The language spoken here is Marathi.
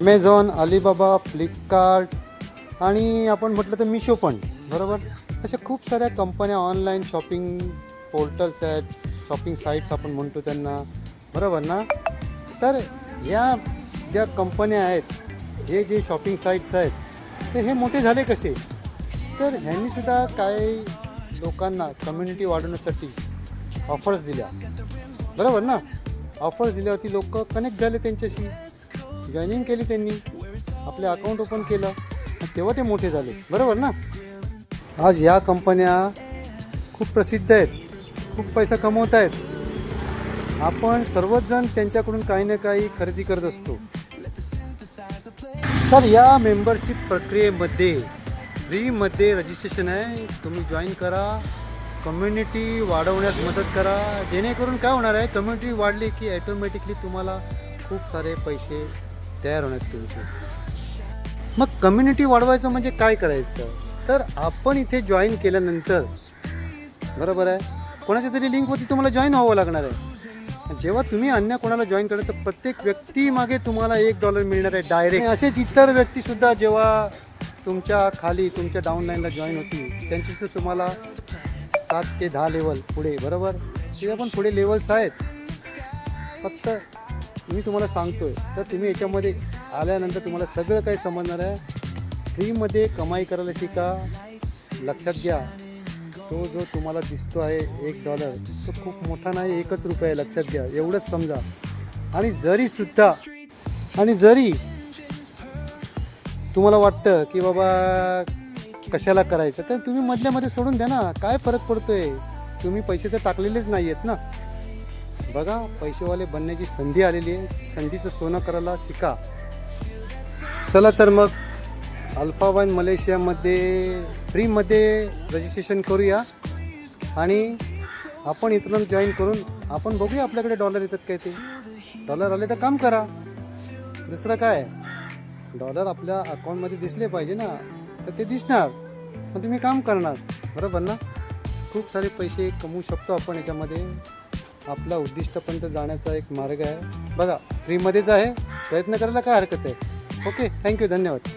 ॲमेझॉन अलिबाबा फ्लिपकार्ट आणि आपण म्हटलं तर मिशो पण बरोबर? अशा खूप साऱ्या कंपन्या ऑनलाईन शॉपिंग पोर्टल्स आहेत शॉपिंग साईट्स आपण म्हणतो त्यांना बरोबर ना? तर या ज्या कंपन्या आहेत जे जे शॉपिंग साईट्स आहेत ते हे मोठे झाले कसे? तर ह्यांनीसुद्धा काही लोकांना कम्युनिटी वाढवण्यासाठी ऑफर्स दिल्या. बरोबर ना? ऑफर्स दिल्यावरती लोक कनेक्ट झाले त्यांच्याशी. जॉईनिंग केली त्यांनी. आपले अकाउंट ओपन केलं. तेव्हा ते मोठे झाले. बरोबर ना? आज या कंपन्या खूप प्रसिद्ध आहेत. खूप पैसा कमवत आहेत. आपण सर्वच जण त्यांच्याकडून काही ना काही खरेदी करत असतो. तर या मेंबरशिप प्रक्रियेमध्ये फ्रीमध्ये रजिस्ट्रेशन आहे. तुम्ही जॉईन करा. कम्युनिटी वाढवण्यास मदत करा. जेणेकरून काय होणार आहे? कम्युनिटी वाढली की ॲटोमॅटिकली तुम्हाला खूप सारे पैसे तयार होणार मग कम्युनिटी वाढवायचं म्हणजे काय करायचं? तर आपण इथे जॉईन केल्यानंतर बरोबर आहे? कोणाच्या तरी लिंकवरती तुम्हाला जॉईन व्हावं लागणार आहे. जेव्हा तुम्ही अन्य कोणाला जॉईन करता तर प्रत्येक व्यक्तीमागे तुम्हाला एक डॉलर मिळणार आहे डायरेक्ट असेच इतर व्यक्तीसुद्धा जेव्हा तुमच्या खाली तुमच्या डाऊनलाईनला जॉईन होती त्यांचीसुद्धा तुम्हाला सात ते दहा लेवल पुढे बरोबर? ते पण पुढे लेवल्स आहेत. फक्त मी तुम्हाला सांगतोय. तर तुम्ही याच्यामध्ये आल्यानंतर तुम्हाला सगळं काही समजणार आहे. फ्रीमध्ये कमाई करायला शिका. लक्षात घ्या. तो जो तुम्हाला दिसतो आहे एक डॉलर तो खूप मोठा नाही एकच रुपया आहे. लक्षात घ्या. एवढंच समजा. आणि जरी सुद्धा आणि जरी तुम्हाला वाटतं की बाबा कशाला करायचं तर तुम्ही मधल्यामध्ये सोडून द्या ना. काय फरक पडतोय? तुम्ही पैसे तर टाकलेलेच नाही आहेत ना. बघा पैसेवाले बनण्याची संधी आलेली आहे. संधीचं सोनं करायला शिका. चला तर मग अल्फा वन मलेशियामध्ये फ्रीमध्ये रजिस्ट्रेशन करूया. आणि आपण इथून जॉईन करून आपण बघूया आपल्याकडे डॉलर येतात काय ते. डॉलर आले तर काम करा. दुसरं काय? डॉलर आपल्या अकाउंटमध्ये दिसले पाहिजे ना तर ते दिसणार. पण तुम्ही काम करणार. बरोबर ना? खूप सारे पैसे कमवू शकतो आपण याच्यामध्ये. आपला उद्दिष्टपर्यंत जाण्याचा एक मार्ग आहे. बघा फ्रीमध्येच आहे. प्रयत्न करायला काय हरकत आहे? ओके थँक्यू धन्यवाद.